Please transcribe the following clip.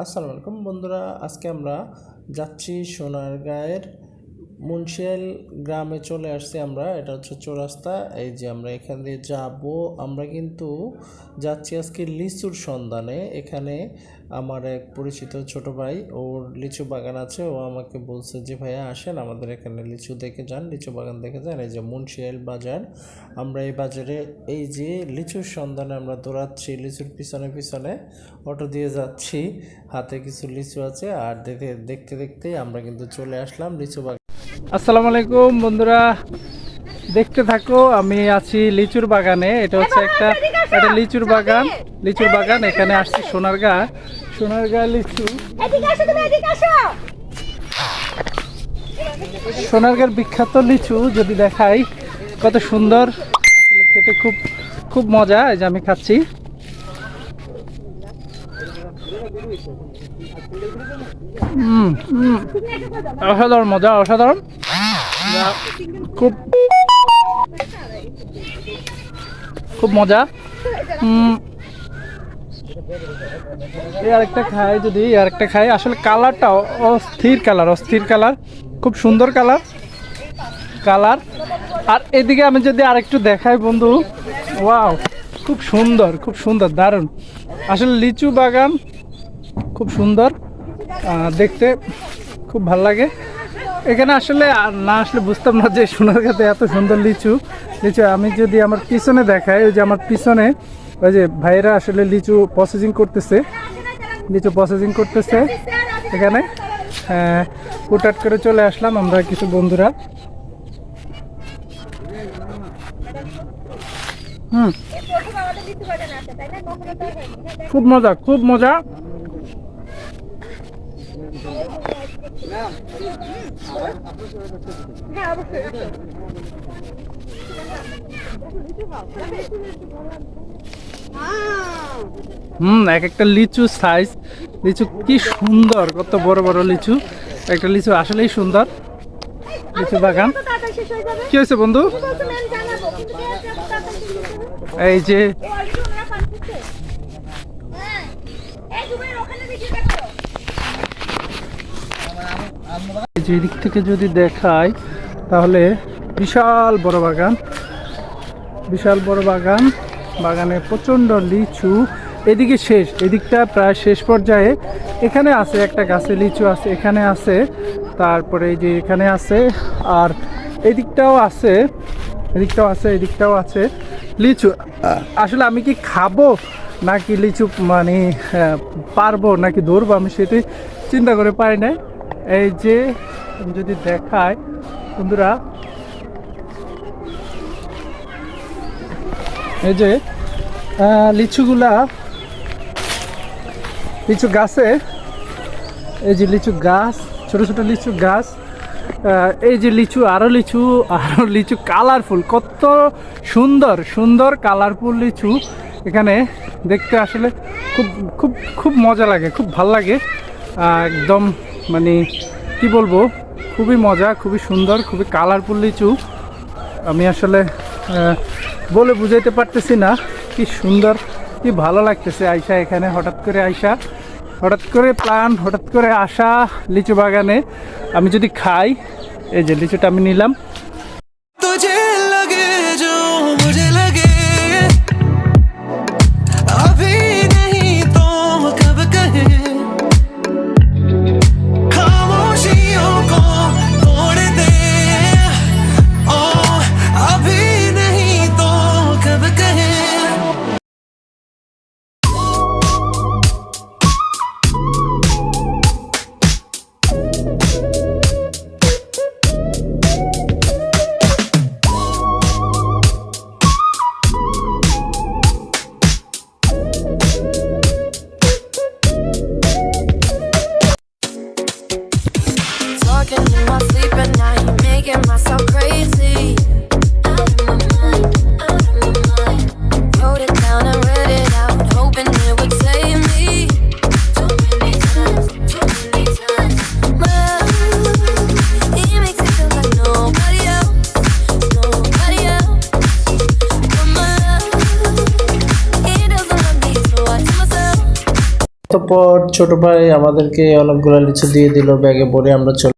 আসসালামু আলাইকুম বন্ধুরা আজকে আমরা যাচ্ছি সোনারগাঁয়ের মুন্সিয়াল গ্রামে চলে আসছি আমরা, এটা হচ্ছে চৌরাস্তা। এই যে আমরা এখান দিয়ে যাব, আমরা কিন্তু যাচ্ছি আজকে লিচুর সন্ধানে। এখানে আমার এক পরিচিত ছোট ভাই, ওর লিচু বাগান আছে। ও আমাকে বলছে যে, ভাইয়া, আসেন আমাদের এখানে লিচু দেখে যান, লিচু বাগান দেখে যান। এই যে মুন্সিয়াল বাজার। আমরা এই বাজারে, এই যে লিচুর সন্ধানে আমরা দৌড়াচ্ছি, লিচুর পিছনে পিছনে অটো দিয়ে যাচ্ছি। হাতে কিছু লিচু আছে, আর দেখে, দেখতে দেখতে আমরা কিন্তু চলে আসলাম লিচু বাগান। আসসালামু আলাইকুম বন্ধুরা। দেখতে থাকো আমি আছি লিচুর বাগানে। এটা হচ্ছে একটা একটা লিচুর বাগান লিচুর বাগান। এখানে আসছি সোনারগা সোনারগা লিচু। এদিকে আসো তুমি এদিকে আসো। সোনারগাঁর বিখ্যাত লিচু যদি দেখাই কত সুন্দর। আসলে খেতে খুব খুব মজা এই যে আমি খাচ্ছি। অসাধারণ মজা, অসাধারণ। খুব খুব মজা। এই আরেকটা খাই যদি আরেকটা খাই। আসলে কালারটা অস্থির কালার অস্থির কালার। খুব সুন্দর কালার। কালার। আর এদিকে আমি যদি আরেকটু দেখাই, বন্ধু। ওয়াও, খুব সুন্দর খুব সুন্দর, দারুণ। আসলে লিচু বাগান খুব সুন্দর। দেখতে খুব ভালো লাগে। এখানে আসলে না আসলে বুঝতাম না যে সোনার সোনারগাঁতে এত সুন্দর লিচু। লিচু আমি যদি আমার পিছনে দেখাই ওই যে আমার পিছনে ওই যে ভাইয়েরা আসলে লিচু প্রসেসিং করতেছে। লিচু প্রসেসিং করতেছে এখানে। হ্যাঁ, হুটহাট করে চলে আসলাম আমরা কিছু বন্ধুরা। হুম। খুব মজা খুব মজা। হুম, এক একটা লিচু সাইজ লিচু কি সুন্দর, কত বড় বড় লিচু। একটা লিচু আসলেই সুন্দর। লিচু বাগান। কি হয়েছে বন্ধু? এই ম্যাম জানাব কিন্তু দেয়া যাবে না, তাড়াতাড়ি শেষ হয়ে যাবে। এই যে ও অলরেডি ওনারা পান করছে হ্যাঁ এই তুমি ওখানে দেখি দেখো এই যে এদিক থেকে যদি দেখাই তাহলে বিশাল বড় বাগান। বিশাল বড় বাগান। বাগানে প্রচণ্ড লিচু। এদিকে শেষ। এদিকটা প্রায় শেষ পর্যায়ে। এখানে আছে একটা গাছে লিচু আছে এখানে আছে। তারপরে এই যে এখানে আছে আর এদিকটাও আছে। এদিকটাও আছে এদিকটাও আছে। লিচু আসলে আমি কি খাব? নাকি লিচু মানে আহ, পারব? নাকি ধরবো? আমি সেটাই চিন্তা করে পাই নাই। এই যে যদি দেখায় বন্ধুরা। এই যে লিচুগুলা, লিচু গাছে, এই যে লিচু গাছ, ছোট ছোট লিচু গাছ এই যে লিচু আরও লিচু আরও লিচু, কালারফুল, কত সুন্দর সুন্দর কালারফুল লিচু এখানে দেখতে আসলে খুব খুব খুব মজা লাগে, খুব ভালো লাগে একদম মানে কি বলব, খুবই মজা, খুবই সুন্দর, খুবই কালারফুল লিচু। আমি আসলে বলে বুঝাইতে পারতেছি না কি সুন্দর, কি ভালো লাগতেছে আইসা এখানে, হঠাৎ করে আইসা হঠাৎ করে প্ল্যান হঠাৎ করে আসা লিচু বাগানে। আমি যদি খাই, এই যে লিচুটা আমি নিলাম। তারপর ছোট ভাই আমাদেরকে অনেকগুলো লিচু দিয়ে দিল ব্যাগে ভরে আমরা চলে